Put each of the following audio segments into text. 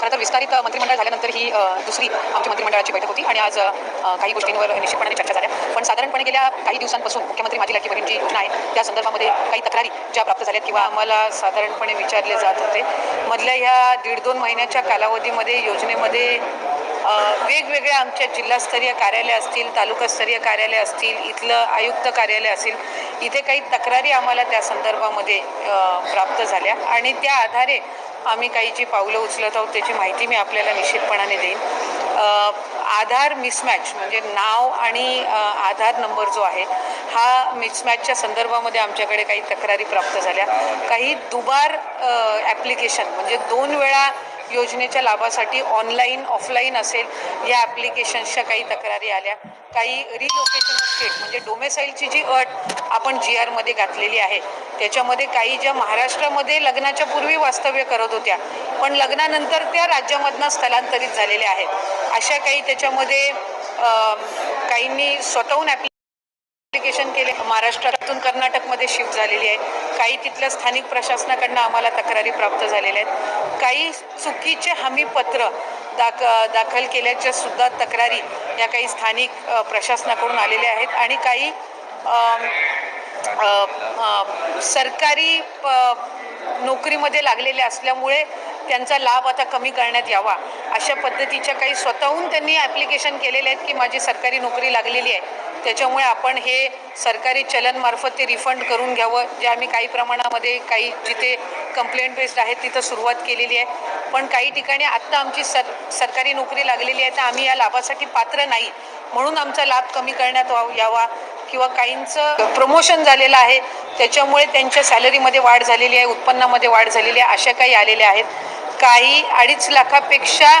खरं तर विस्तारित मंत्रिमंडळ झाल्यानंतर ही दुसरी आमची मंत्रिमंडळाची बैठक होती. आणि आज काही गोष्टींवर निश्चितपणे चर्चा झाल्या. पण साधारणपणे गेल्या काही दिवसांपासून मुख्यमंत्री माझी लाडकी बहीण जी योजना आहे त्या संदर्भामध्ये काही तक्रारी ज्या प्राप्त झाल्यात किंवा आम्हाला साधारणपणे विचारले जात होते. मधल्या ह्या दीड दोन महिन्याच्या कालावधीमध्ये योजनेमध्ये वेगवेगळ्या आमच्या जिल्हास्तरीय कार्यालय असतील तालुकास्तरीय कार्यालय असतील इथलं आयुक्त कार्यालय असेल इथे काही तक्रारी आम्हाला त्या संदर्भामध्ये प्राप्त झाल्या. आणि त्या आधारे आम्ही काही जी पावलं उचलत आहोत त्याची माहिती मी आपल्याला निश्चितपणाने देईन. आधार मिसमॅच म्हणजे नाव आणि आधार नंबर जो आहे हा मिसमॅचच्या संदर्भामध्ये आमच्याकडे काही तक्रारी प्राप्त झाल्या. काही दुबार ॲप्लिकेशन म्हणजे दोन वेळा योजनेच्या लाभासाठी ऑनलाईन ऑफलाईन असेल या ॲप्लिकेशन्सच्या काही तक्रारी आल्या. काही रिलोकेशन स्टेट म्हणजे डोमेसाईलची जी अट आपण जी आरमध्ये घातलेली आहे त्याच्यामध्ये काही ज्या महाराष्ट्रामध्ये लग्नाच्या पूर्वी वास्तव्य करत होत्या पण लग्नानंतर त्या राज्यामधनं स्थलांतरित झालेल्या आहेत. अशा काही त्याच्यामध्ये काहींनी स्वतःहून ॲप ॲप्लिकेशन केले. महाराष्ट्रातून कर्नाटकमध्ये शिफ्ट झालेली आहे. काही तिथल्या स्थानिक प्रशासनाकडनं आम्हाला तक्रारी प्राप्त झालेल्या आहेत. काही चुकीचे हमीपत्र दाख दाखल केल्याच्या सुद्धा तक्रारी या काही स्थानिक प्रशासनाकडून आलेल्या आहेत आणि काही सरकारी नोकरीमध्ये लागलेले असल्यामुळे त्यांचा लाभ आता कमी करण्यात यावा अशा पद्धतीच्या काही स्वतःहून त्यांनी ॲप्लिकेशन केलेले आहेत की माझी सरकारी नोकरी लागलेली आहे. त्याच्यामुळे आपण हे सरकारी चलनमार्फत ते रिफंड करून घ्यावं. जे आम्ही काही प्रमाणामध्ये काही जिथे कंप्लेंट बेस्ड आहेत तिथं सुरुवात केलेली आहे. पण काही ठिकाणी आत्ता आमची सर सरकारी नोकरी लागलेली आहे तर आम्ही या लाभासाठी पात्र नाही. म्हणून आमचा लाभ कमी करण्यात वा- यावा किंवा काहींचं प्रमोशन झालेलं आहे त्याच्यामुळे त्यांच्या सॅलरीमध्ये वाढ झालेली आहे उत्पन्नामध्ये वाढ झालेली आहे अशा काही आलेल्या आहेत. काही अडीच लाखापेक्षा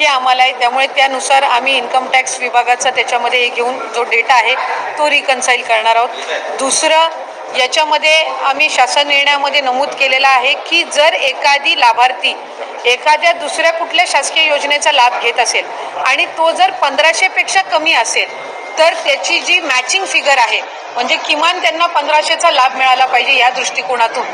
हे आम्हाला आहे. त्यामुळे त्यानुसार आम्ही इन्कम टॅक्स विभागाचा त्याच्यामध्ये हे घेऊन जो डेटा आहे तो रिकन्साईल करणार आहोत. दुसरं याच्यामध्ये आम्ही शासन निर्णयामध्ये नमूद केलेलं आहे की जर एखादी लाभार्थी एखाद्या दुसऱ्या कुठल्या शासकीय योजनेचा लाभ घेत असेल आणि तो जर पंधराशेपेक्षा कमी असेल तर त्याची जी मॅचिंग फिगर आहे म्हणजे किमान त्यांना पंधराशेचा लाभ मिळाला पाहिजे या दृष्टिकोनातून.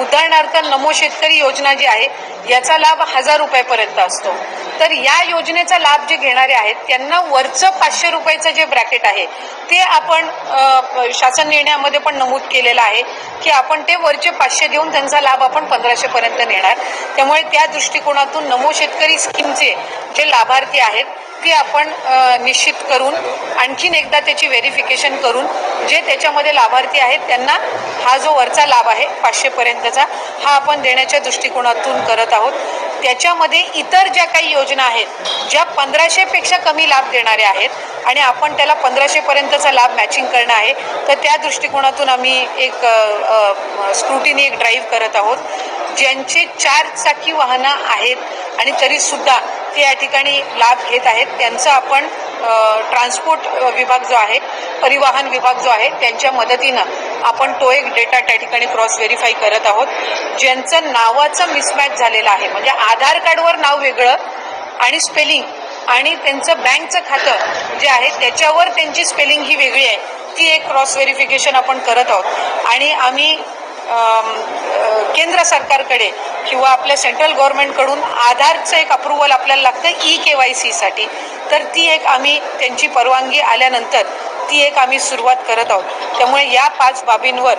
उदाहरणार्थ नमो शेतकरी योजना जी आहे याचा लाभ हजार रुपयापर्यंत असतो. तर या योजनेचा लाभ जे घेणारे आहेत त्यांना वरचं पाचशे रुपयाचं जे ब्रॅकेट आहे ते आपण शासन निर्णयामध्ये पण नमूद केलेलं आहे की आपण ते वरचे पाचशे देऊन त्यांचा लाभ आपण पंधराशेपर्यंत नेणार. त्यामुळे त्या दृष्टिकोनातून नमो शेतकरी स्कीमचे जे लाभार्थी आहेत ती आपण निश्चित करून आणखीन एकदा त्याची व्हेरिफिकेशन करून जे त्याच्यामध्ये लाभार्थी आहेत त्यांना हा जो वरचा लाभ आहे पाचशेपर्यंतचा हा आपण देण्याच्या दृष्टिकोनातून करत आहोत. त्याच्यामध्ये इतर ज्या काही योजना आहेत ज्या पंधराशेपेक्षा कमी लाभ देणाऱ्या आहेत आणि आपण त्याला पंधराशेपर्यंतचा लाभ मॅचिंग करणं आहे तर त्या दृष्टिकोनातून आम्ही एक स्क्रुटीनी एक ड्राईव्ह करत आहोत. ज्यांचे चार चाकी वाहनं आहेत आणि तरीसुद्धा ते या ठिकाणी लाभ घेत आहेत. त्यांचं आपण ट्रान्सपोर्ट विभाग जो आहे परिवहन विभाग जो आहे त्यांच्या मदतीनं आपण तो एक डेटा त्या ठिकाणी क्रॉस व्हेरीफाय करत आहोत. ज्यांचं नावाचं मिसमॅच झालेलं आहे म्हणजे आधार कार्डवर नाव वेगळं आणि स्पेलिंग आणि त्यांचं बँकचं खातं जे आहे त्याच्यावर त्यांची स्पेलिंग ही वेगळी आहे. ती एक क्रॉस व्हेरिफिकेशन आपण करत आहोत. आणि आम्ही केंद्र सरकारकडे किंवा आपल्या सेंट्रल गव्हर्नमेंटकडून आधारचं एक अप्रुव्हल आपल्याला लागतं ई के वाय सीसाठी तर ती एक आम्ही त्यांची परवानगी आल्यानंतर ती एक आम्ही सुरुवात करत आहोत. त्यामुळे या पाच बाबींवर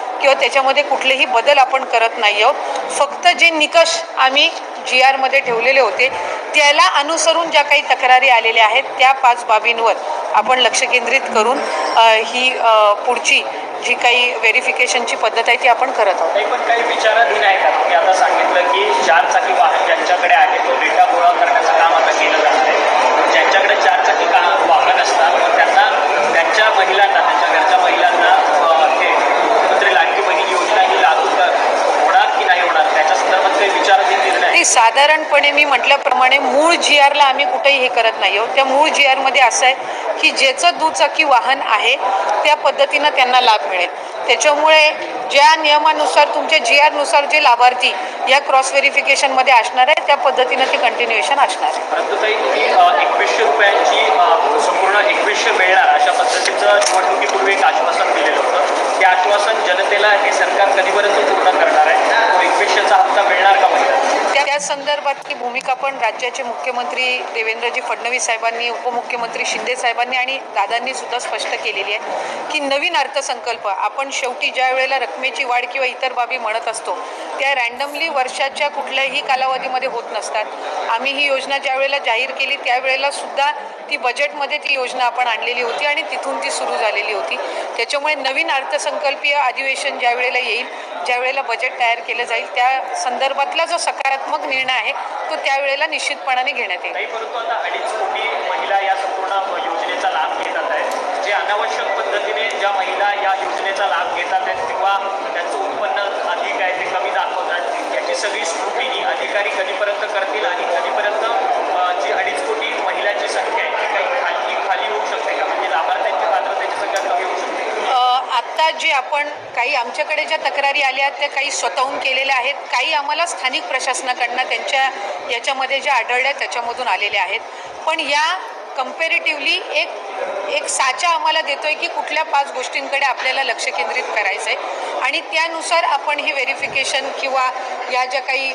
किंवा त्याच्यामध्ये कुठलेही बदल आपण करत नाही आहोत. फक्त जे निकष आम्ही जी आरमध्ये ठेवलेले होते त्याला अनुसरून ज्या काही तक्रारी आलेल्या आहेत त्या पाच बाबींवर आपण लक्ष केंद्रित करून ही पुढची जी काही व्हेरिफिकेशनची पद्धत आहे ती आपण करत आहोत. पण काही विचाराधीन आहे का? तुम्ही आता सांगितलं की चार चाकी वाहन ज्यांच्याकडे आहे तो डेटा गोळा करण्याचं काम आता केलं जात आहे. ज्यांच्याकडे चार चाकी का वाहन असतात मग त्यांना त्यांच्या महिलांना त्यांच्या घरच्या महिलांना अं, हे मुख्यमंत्री लाडकी बहीण योजना ही लागू कर- होणार की नाही होणार त्याच्या संदर्भात काही विचाराधीन निर्णय आहे? ते साधारणपणे मी म्हटल्याप्रमाणे मूळ जी आरला आम्ही कुठेही हे करत नाही आहोत. त्या मूळ जी आरमध्ये असं आहे की ज्याचं दुचाकी वाहन आहे त्या पद्धतीनं त्यांना लाभ मिळेल. त्याच्यामुळे ज्या नियमानुसार तुमच्या जी आरनुसार जे लाभार्थी या क्रॉस व्हेरिफिकेशनमध्ये असणार आहे त्या पद्धतीनं ते कंटिन्युएशन असणार आहे परंतु एकवीसशे रुपयांची संपूर्ण एकवीसशे मिळणार अशा पद्धतीचं निवडणुकीपूर्वी एक आश्वासन दिलेलं होतं. ते आश्वासन जनतेला हे सरकार कधीपर्यंत पूर्ण करणार आहे? एकवीसशेचा हप्ता मिळणार का त्या संदर्भातली भूमिका पण राज्याचे मुख्यमंत्री देवेंद्रजी फडणवीस साहेबांनी उपमुख्यमंत्री शिंदे साहेबांनी आणि दादांनी सुद्धा स्पष्ट केलेली आहे की नवीन अर्थसंकल्प आपण शेवटी ज्या वेळेला रकमेची वाढ किंवा इतर बाबी म्हणत असतो त्या रँडमली वर्षाच्या कुठल्याही कालावधीमध्ये होत नसतात. आम्ही ही योजना ज्या वेळेला जाहीर केली त्यावेळेला सुद्धा ती बजेटमध्ये ती योजना आपण आणलेली होती आणि तिथून ती सुरू झालेली होती. त्याच्यामुळे नवीन अर्थसंकल्पीय अधिवेशन ज्या वेळेला येईल ज्या वेळेला बजेट तयार केलं जाईल त्या संदर्भातला जो सकारात्मक निर्णय आहे तो त्यावेळेला निश्चितपणाने घेण्यात येईल. परंतु आता अडीच कोटी महिला या संपूर्ण योजनेचा लाभ घेतात आहेत किंवा त्यांचं उत्पन्न अधिक आहे ते कमी दाखवतात. याची सगळी स्क्रुटिनी अधिकारी कधीपर्यंत करतील आणि कधीपर्यंत जी अडीच कोटी महिलांची संख्या आहे ती काही खाली खाली होऊ शकते का? म्हणजे लाभार्थ्यांची पात्रतेची संख्या कमी होऊ शकते. आत्ता जे आपण काही आमच्याकडे ज्या तक्रारी आल्या आहेत त्या काही स्वतःहून केलेल्या आहेत. काही आम्हाला स्थानिक प्रशासनाकडनं त्यांच्या याच्यामध्ये ज्या आढळल्या त्याच्यामधून आलेल्या आहेत. पण या कम्पेरेटिव्हली एक एक साचा आम्हाला देतोय की कुठल्या पाच गोष्टींकडे आपल्याला लक्ष केंद्रित करायचं आहे आणि त्यानुसार आपण हे व्हेरिफिकेशन किंवा या ज्या काही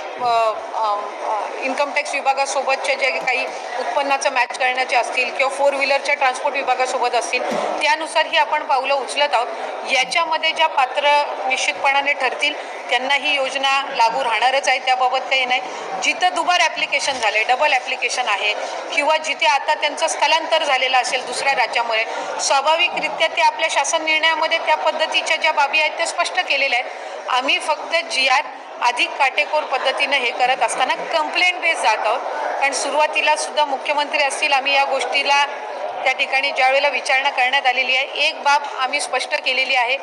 इन्कम टॅक्स विभागासोबतच्या जे काही उत्पन्नाचं मॅच करण्याचे असतील किंवा फोर व्हीलरच्या ट्रान्सपोर्ट विभागासोबत असतील त्यानुसार ही आपण पावलं उचलत आहोत. याच्यामध्ये ज्या पात्र निश्चितपणाने ठरतील त्यांना ही योजना लागू राहणारच आहे त्याबाबत काही नाही. जिथं दुबार ॲप्लिकेशन झाले डबल ॲप्लिकेशन आहे किंवा जिथे आता त्यांचं स्थलांतर झालेलं असेल दुसऱ्या राज्यामुळे स्वाभाविकरित्या ते आपल्या शासन निर्णयामध्ये त्या पद्धतीच्या ज्या बाबी आहेत त्या स्पष्ट केलेल्या आहेत. आम्ही फक्त जी आर अधिक काटेकोर पद्धतीनं हे करत असताना कंप्लेंट बेस जात आहोत. कारण सुरुवातीला सुद्धा मुख्यमंत्री असतील आम्ही या गोष्टीला त्या ठिकाणी ज्यावेळेला विचारणा करण्यात आलेली आहे एक बाब आम्ही स्पष्ट केलेली आहे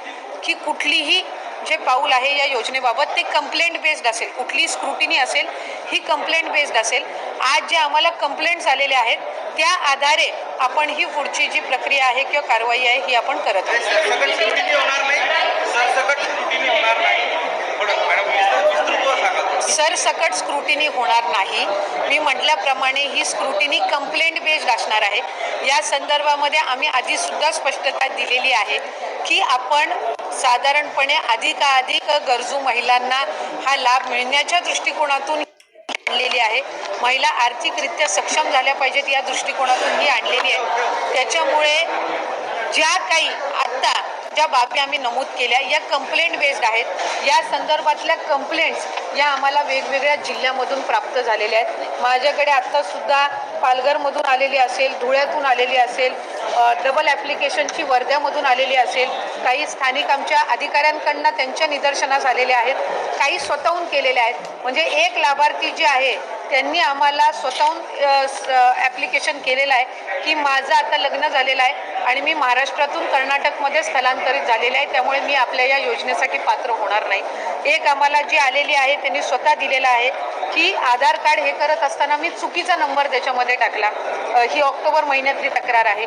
की कुठलीही जे पाऊल आहे या योजनेबाबत ते कंप्लेंट बेस्ड असेल. कुठली स्क्रुटिनी असेल ही कंप्लेंट बेस्ड असेल. आज जे आम्हाला कंप्लेंट्स आलेल्या आहेत त्या आधारे आपण ही पुढची जी प्रक्रिया आहे किंवा कारवाई आहे ही आपण करत आहोत. थोडं. सरसकट स्क्रुटिनी होणार नाही. मी म्हटल्याप्रमाणे ही स्क्रुटिनी कंप्लेंट बेस्ड असणार आहे. या संदर्भामध्ये आम्ही आधीसुद्धा स्पष्टता दिलेली आहे की आपण साधारणपणे अधिकाधिक गरजू महिलांना हा लाभ मिळण्याच्या दृष्टिकोनातून आणलेली आहे. महिला आर्थिकरित्या सक्षम झाल्या पाहिजेत या दृष्टिकोनातून ही आणलेली आहे. त्याच्यामुळे ज्या काही आत्ता ज्या बाबी आम्ही नमूद केल्या या कंप्लेंट बेस्ड आहेत. या संदर्भातल्या कंप्लेंट्स या आम्हाला वेगवेगळ्या जिल्ह्यामधून प्राप्त झालेल्या आहेत. माझ्याकडे आत्तासुद्धा पालघरमधून आलेली असेल धुळ्यातून आलेली असेल डबल ॲप्लिकेशनची वर्ध्यामधून आलेली असेल. काही स्थानिक आमच्या अधिकाऱ्यांकडनं त्यांच्या निदर्शनास आलेले आहेत. काही स्वतःहून केलेले आहेत. म्हणजे एक लाभार्थी जे आहे त्यांनी आम्हाला स्वतःहून ॲप्लिकेशन केलेलं आहे. की माझं आता लग्न झालेलं आहे आणि मी महाराष्ट्रातून कर्नाटकमध्ये स्थलांतरित झालेले आहे. त्यामुळे मी आपल्या या योजनेसाठी पात्र होणार नाही. एक आम्हाला जी आलेली आहे त्यांनी स्वतः दिलेलं आहे. की आधार कार्ड हे करत असताना मी चुकीचा नंबर त्याच्यामध्ये टाकला. ही ऑक्टोबर महिन्यातली तक्रार आहे.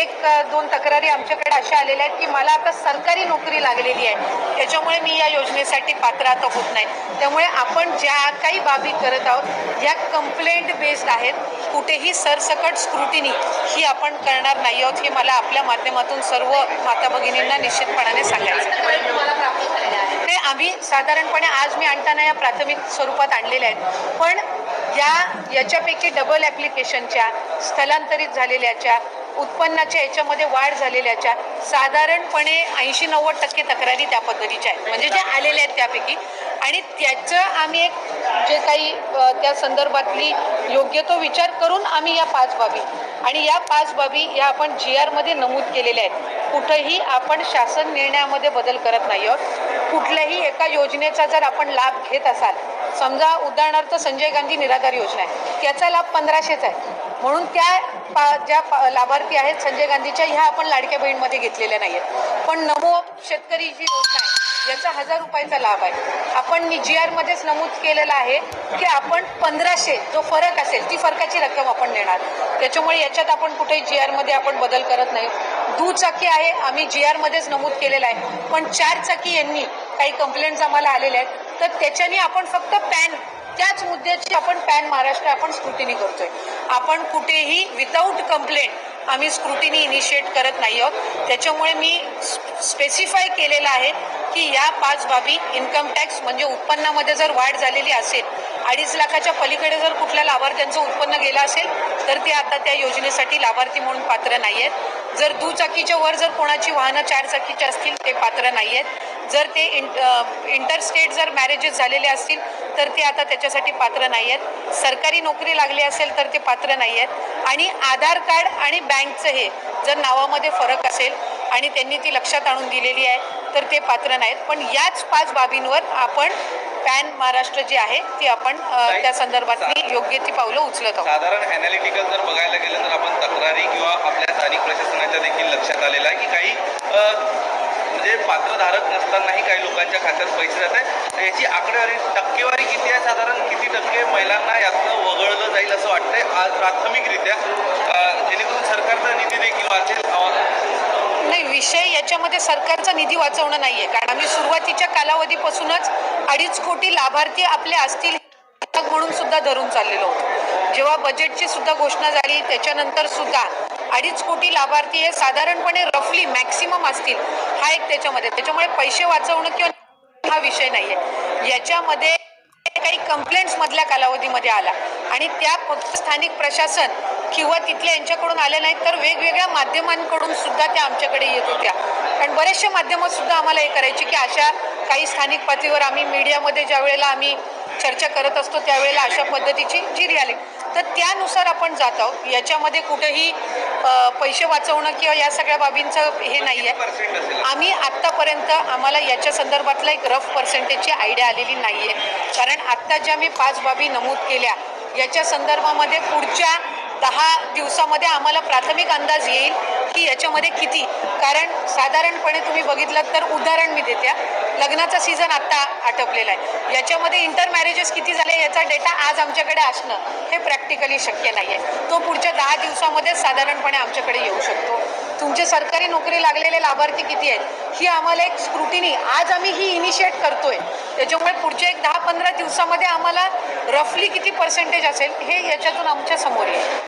एक दोन तक्रारी आमच्याकडे अशा आलेल्या आहेत की मला आता सरकारी नोकरी लागलेली आहे. त्याच्यामुळे मी या योजनेसाठी पात्र आता होत नाही. त्यामुळे आपण ज्या काही बाबी करत आहोत या कंप्लेंट बेस्ड आहेत. कुठेही सरसकट स्क्रुटिनी ही आपण करणार नाही आहोत हे मला आपल्या माध्यमातून सर्व माता भगिनींना निश्चितपणाने सांगायचं ते आम्ही साधारणपणे आज मी आणताना या प्राथमिक स्वरूपात आणलेल्या आहेत. पण या याच्यापैकी डबल ॲप्लिकेशनच्या स्थलांतरित झालेल्याच्या उत्पन्नाच्या याच्यामध्ये वाढ झालेल्याच्या साधारणपणे ऐंशी नव्वद टक्के तक्रारी त्या पद्धतीच्या आहेत. म्हणजे ज्या आलेल्या आहेत त्यापैकी. आणि त्याचं आम्ही एक जे काही त्या संदर्भातली योग्य तो विचार करून आम्ही या पाच बाबी आणि या पाच बाबी या आपण जी आरमध्ये नमूद केलेल्या आहेत. कुठंही आपण शासन निर्णयामध्ये बदल करत नाही आहोत. कुठल्याही एका योजनेचा जर आपण लाभ घेत असाल समजा उदाहरणार्थ संजय गांधी निराधार योजना आहे त्याचा लाभ पंधराशेच आहे. म्हणून त्या पा ज्या पा लाभार्थी आहेत संजय गांधीच्या ह्या आपण लाडक्या बहीणमध्ये घेतलेल्या नाही आहेत पण नमो शेतकरी जी योजना आहे याचा हजार रुपयाचा लाभ आहे. आपण मी जी आरमध्येच नमूद केलेलं आहे की आपण पंधराशे जो फरक असेल ती फरकाची रक्कम आपण देणार. त्याच्यामुळे याच्यात आपण कुठेही जी आरमध्ये आपण बदल करत नाही. दुचाकी आहे आम्ही जी आरमध्येच नमूद केलेलं आहे. पण चार चाकी यांनी काही कंप्लेंट्स आम्हाला आलेल्या आहेत. तर त्याच्याने आपण फक्त पॅन त्याच मुद्द्याची आपण पॅन महाराष्ट्र आपण स्क्रुटिनी करतोय. आपण कुठेही विदाऊट कंप्लेंट आम्ही स्क्रुटिनी इनिशिएट करत नाही आहोत. त्याच्यामुळे मी स्पेसिफाय केलेलं आहे की या पाच बाबी इन्कम टॅक्स म्हणजे उत्पन्नामध्ये जर वाढ झालेली असेल अडीच लाखाच्या पलीकडे जर कुठल्या लाभार्थ्यांचं उत्पन्न गेलं असेल तर ते आता त्या योजनेसाठी लाभार्थी म्हणून पात्र नाही आहेत जर दुचाकीच्या वर जर कोणाची वाहनं चारचाकीची असतील ते पात्र नाही आहेत जर ते इंटरस्टेट जर मॅरेजेस झालेले असतील तर ते आता त्याच्यासाठी पात्र नाही आहेत सरकारी नोकरी लागली असेल तर ते पात्र नाही आहेत आणि आधार कार्ड आणि बँकचं हे जर नावामध्ये फरक असेल आणि त्यांनी ती लक्षात आणून दिलेली आहे तर ते पात्र नाहीत पण याच पाच बाबींवर आपण पॅन महाराष्ट्र जे आहे ती आपण त्या संदर्भातली योग्य ती पावलं उचलत आहोत. साधारण अनालिटिकल जर बघायला गेलं तर आपण तक्रारी किंवा आपल्या स्थानिक प्रशासनाच्या देखील लक्षात आलेलं आहे की काही म्हणजे पात्रधारक नसतानाही काही लोकांच्या खात्यात पैसे जात आहे याची आकडेवारी टक्केवारी किती आहे? साधारण किती टक्के महिलांना यातनं वगळलं जाईल असं वाटतंय? आज प्राथमिकरित्या जेणेकरून सरकारचा निधी देखील वाचेल? नाही विषय याच्यामध्ये सरकारचा निधी वाचवणं नाही आहे कारण आम्ही सुरुवातीच्या कालावधीपासूनच अडीच कोटी लाभार्थी आपले असतील म्हणून सुद्धा धरून चाललेलो होतो. जेव्हा बजेटची सुद्धा घोषणा झाली त्याच्यानंतर सुद्धा अडीच कोटी लाभार्थी हे साधारणपणे रफली मॅक्सिमम असतील हा एक त्याच्यामध्ये. त्याच्यामुळे पैसे वाचवणं किंवा हा विषय नाही आहे याच्यामध्ये काही कंप्लेंट्स मधल्या कालावधीमध्ये आला. आणि त्या फक्त स्थानिक प्रशासन किंवा तिथल्या यांच्याकडून आल्या नाहीत तर वेगवेगळ्या माध्यमांकडून सुद्धा त्या आमच्याकडे येत होत्या. कारण बरेचसे माध्यमं सुद्धा आम्हाला हे करायची की अशा काही स्थानिक पातळीवर आम्ही मीडियामध्ये ज्या वेळेला आम्ही चर्चा करत असतो त्यावेळेला अशा पद्धतीची जी रियालिटी तर त्यानुसार आपण जात आहोत. याच्यामध्ये कुठेही पैसे वाचवणं किंवा या सगळ्या बाबींचं हे नाही आहे आम्ही आत्तापर्यंत आम्हाला याच्या संदर्भातला एक रफ पर्सेंटेजची आयडिया आलेली नाही आहे कारण आत्ता ज्या मी पाच बाबी नमूद केल्या याच्या संदर्भामध्ये पुढच्या दहा दिवसामध्ये आम्हाला प्राथमिक अंदाज येईल. की याच्यामध्ये किती? कारण साधारणपणे तुम्ही बघितलं तर उदाहरण मी देत्या लग्नाचा सीझन आत्ता आटपलेला आहे. याच्यामध्ये इंटर मॅरेजेस किती झाले याचा डेटा आज आमच्याकडे असणं हे प्रॅक्टिकली शक्य नाही आहे तो पुढच्या दहा दिवसामध्ये साधारणपणे आमच्याकडे येऊ शकतो. तुमचे सरकारी नोकरी लागलेले लाभार्थी किती आहेत? ही आम्हाला एक स्क्रुटिनी आज आम्ही ही इनिशिएट करतोय. त्याच्यामुळे पुढच्या एक दहा पंधरा दिवसामध्ये आम्हाला रफली किती पर्सेंटेज असेल हे याच्यातून आमच्यासमोर येईल.